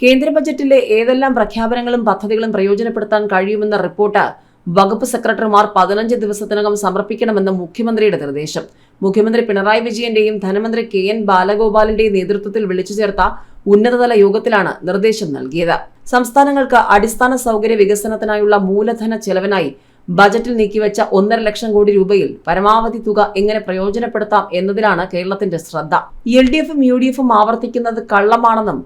കേന്ദ്ര ബജറ്റിലെ ഏതെല്ലാം പ്രഖ്യാപനങ്ങളും പദ്ധതികളും പ്രയോജനപ്പെടുത്താൻ കഴിയുമെന്ന റിപ്പോർട്ട് വകുപ്പ് സെക്രട്ടറിമാർ പതിനഞ്ച് ദിവസത്തിനകം സമർപ്പിക്കണമെന്ന് മുഖ്യമന്ത്രിയുടെ നിർദ്ദേശം. മുഖ്യമന്ത്രി പിണറായി വിജയന്റെയും ധനമന്ത്രി കെ എൻ ബാലഗോപാലിന്റെയും നേതൃത്വത്തിൽ വിളിച്ചു ചേർത്ത ഉന്നതതല യോഗത്തിലാണ് നിർദ്ദേശം നൽകിയത്. സംസ്ഥാനങ്ങൾക്ക് അടിസ്ഥാന സൗകര്യ വികസനത്തിനായുള്ള മൂലധന ചെലവിനായി ബജറ്റിൽ നീക്കിവെച്ച ഒന്നര ലക്ഷം കോടി രൂപയിൽ പരമാവധി തുക എങ്ങനെ പ്രയോജനപ്പെടുത്താം എന്നതിലാണ് കേരളത്തിന്റെ ശ്രദ്ധ. എൽ ഡി എഫും യു ഡി എഫും ആവർത്തിക്കുന്നത് കള്ളമാണെന്നും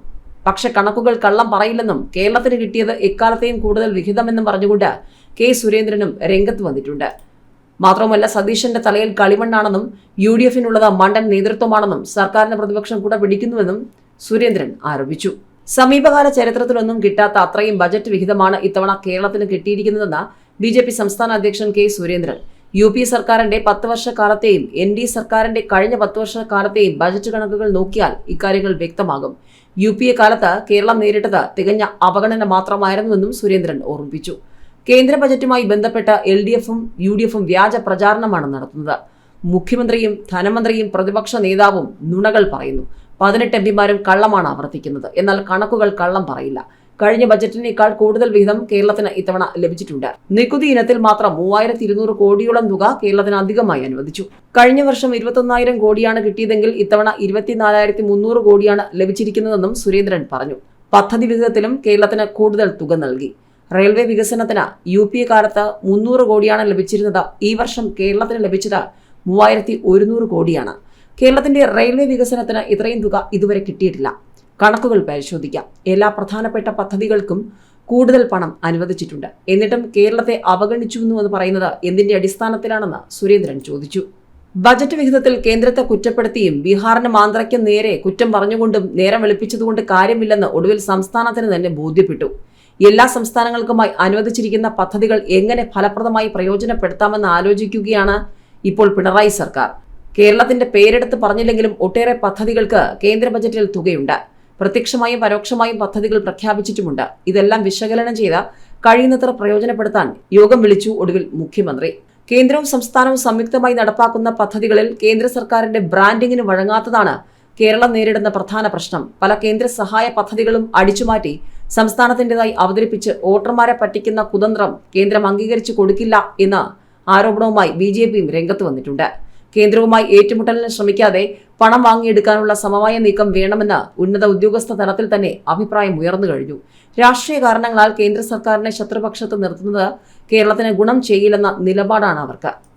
പക്ഷെ കണക്കുകൾ കള്ളം പറയില്ലെന്നും കേരളത്തിന് കിട്ടിയത് എക്കാലത്തെയും കൂടുതൽ വിഹിതമെന്നും പറഞ്ഞുകൊണ്ട് കെ സുരേന്ദ്രനും രംഗത്ത് വന്നിട്ടുണ്ട്. മാത്രമല്ല സതീശന്റെ തലയിൽ കളിമണ്ണാണെന്നും യു ഡി എഫിനുള്ളത് മണ്ടൻ നേതൃത്വമാണെന്നും സർക്കാരിന് പ്രതിപക്ഷം കൂടെ പിടിക്കുന്നുവെന്നും സുരേന്ദ്രൻ ആരോപിച്ചു. സമീപകാല ചരിത്രത്തിലൊന്നും കിട്ടാത്ത അത്രയും ബജറ്റ് വിഹിതമാണ് ഇത്തവണ കേരളത്തിന് കിട്ടിയിരിക്കുന്നതെന്ന് ബി സംസ്ഥാന അധ്യക്ഷൻ കെ സുരേന്ദ്രൻ. യു പി സർക്കാരിന്റെ പത്ത് വർഷക്കാലത്തെയും എൻ ഡി സർക്കാരിന്റെ കഴിഞ്ഞ പത്ത് വർഷക്കാലത്തെയും ബജറ്റ് കണക്കുകൾ നോക്കിയാൽ ഇക്കാര്യങ്ങൾ വ്യക്തമാകും. യു പി എ കാലത്ത് കേരളം നേരിട്ടത് തികഞ്ഞ അവഗണന മാത്രമായിരുന്നുവെന്നും സുരേന്ദ്രൻ ഓർമ്മിപ്പിച്ചു. കേന്ദ്ര ബജറ്റുമായി ബന്ധപ്പെട്ട എൽ ഡി എഫും യു ഡി എഫും വ്യാജ പ്രചാരണമാണ് നടത്തുന്നത്. മുഖ്യമന്ത്രിയും ധനമന്ത്രിയും പ്രതിപക്ഷ നേതാവും നുണകൾ പറയുന്നു. പതിനെട്ട് എം പിമാരും കള്ളമാണ് ആവർത്തിക്കുന്നത്. എന്നാൽ കണക്കുകൾ കള്ളം പറയില്ല. കഴിഞ്ഞ ബജറ്റിനേക്കാൾ കൂടുതൽ വിഹിതം കേരളത്തിന് ഇത്തവണ ലഭിച്ചിട്ടുണ്ട്. നികുതി ഇനത്തിൽ മാത്രം മൂവായിരത്തി ഇരുന്നൂറ് കോടിയോളം തുക കേരളത്തിന് അധികമായി അനുവദിച്ചു. കഴിഞ്ഞ വർഷം ഇരുപത്തൊന്നായിരം കോടിയാണ് കിട്ടിയതെങ്കിൽ ഇത്തവണ ഇരുപത്തിനാലായിരത്തി മുന്നൂറ് കോടിയാണ് ലഭിച്ചിരിക്കുന്നതെന്നും സുരേന്ദ്രൻ പറഞ്ഞു. പദ്ധതി വിഹിതത്തിലും കേരളത്തിന് കൂടുതൽ തുക നൽകി. റെയിൽവേ വികസനത്തിന് യു പി എ കാലത്ത് മുന്നൂറ് കോടിയാണ് ലഭിച്ചിരുന്നത്. ഈ വർഷം കേരളത്തിന് ലഭിച്ചത് മൂവായിരത്തി ഒരുന്നൂറ് കോടിയാണ്. കേരളത്തിന്റെ റെയിൽവേ വികസനത്തിന് ഇത്രയും തുക ഇതുവരെ കിട്ടിയിട്ടില്ല. കണക്കുകൾ പരിശോധിക്കാം. എല്ലാ പ്രധാനപ്പെട്ട പദ്ധതികൾക്കും കൂടുതൽ പണം അനുവദിച്ചിട്ടുണ്ട്. എന്നിട്ടും കേരളത്തെ അവഗണിച്ചുവെന്നു എന്ന് പറയുന്നത് എന്തിന്റെ അടിസ്ഥാനത്തിലാണെന്ന് സുരേന്ദ്രൻ ചോദിച്ചു. ബജറ്റ് വിഹിതത്തിൽ കേന്ദ്രത്തെ കുറ്റപ്പെടുത്തിയും ബീഹാറിന് മാന്ത്രയ്ക്ക് നേരെ കുറ്റം പറഞ്ഞുകൊണ്ടും നേരം വെളുപ്പിച്ചതുകൊണ്ട് കാര്യമില്ലെന്ന് ഒടുവിൽ സംസ്ഥാനത്തിന് തന്നെ ബോധ്യപ്പെട്ടു. എല്ലാ സംസ്ഥാനങ്ങൾക്കുമായി അനുവദിച്ചിരിക്കുന്ന പദ്ധതികൾ എങ്ങനെ ഫലപ്രദമായി പ്രയോജനപ്പെടുത്താമെന്ന് ആലോചിക്കുകയാണ് ഇപ്പോൾ പിണറായി സർക്കാർ. കേരളത്തിന്റെ പേരെടുത്ത് പറഞ്ഞില്ലെങ്കിലും ഒട്ടേറെ പദ്ധതികൾക്ക് കേന്ദ്ര ബജറ്റിൽ തുകയുണ്ട്. പ്രത്യക്ഷമായും പരോക്ഷമായും പദ്ധതികൾ പ്രഖ്യാപിച്ചിട്ടുമുണ്ട്. ഇതെല്ലാം വിശകലനം ചെയ്ത കഴിയുന്നത്ര പ്രയോജനപ്പെടുത്താൻ യോഗം വിളിച്ചു ഒടുവിൽ മുഖ്യമന്ത്രി. കേന്ദ്രവും സംസ്ഥാനവും സംയുക്തമായി നടപ്പാക്കുന്ന പദ്ധതികളിൽ കേന്ദ്ര സർക്കാരിന്റെ ബ്രാൻഡിങ്ങിന് വഴങ്ങാത്തതാണ് കേരളം നേരിടുന്ന പ്രധാന പ്രശ്നം. പല കേന്ദ്ര സഹായ പദ്ധതികളും അടിച്ചുമാറ്റി സംസ്ഥാനത്തിന്റെതായി അവതരിപ്പിച്ച് വോട്ടർമാരെ പറ്റിക്കുന്ന കുതന്ത്രം കേന്ദ്രം അംഗീകരിച്ചു കൊടുക്കില്ല എന്ന ആരോപണവുമായി ബി രംഗത്ത് വന്നിട്ടുണ്ട്. കേന്ദ്രവുമായി ഏറ്റുമുട്ടലിന് ശ്രമിക്കാതെ പണം വാങ്ങിയെടുക്കാനുള്ള സമവായ നീക്കം വേണമെന്ന് ഉന്നത ഉദ്യോഗസ്ഥ തലത്തിൽ തന്നെ അഭിപ്രായം ഉയർന്നു കഴിഞ്ഞു. രാഷ്ട്രീയ കാരണങ്ങളാൽ കേന്ദ്ര സർക്കാരിനെ ശത്രുപക്ഷത്ത് നിർത്തുന്നത് കേരളത്തിന് ഗുണം ചെയ്യില്ലെന്ന നിലപാടാണ് അവർക്ക്.